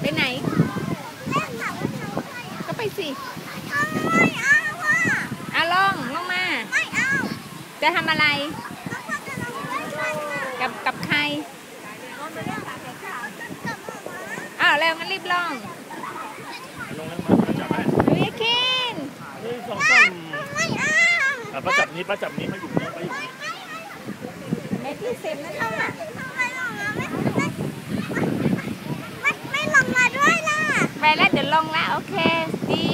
ไปไหน ก็ไปสิอะลงลงมา จะทำอะไร กับกับใครอ้าวเร็วงั้นรีบลงลงแล้วมาจับให้วิคินหนึ่งสองสามอะป้าจับนี้ป้าจับนี้มาอยู่นี้ป้าอยู่นี้เมตร ที่สิบนะเท่าน่ะไม่ไม่ลงมาด้วยล่ะไปแล้วเดี๋ยวลงแล้วโอเคดี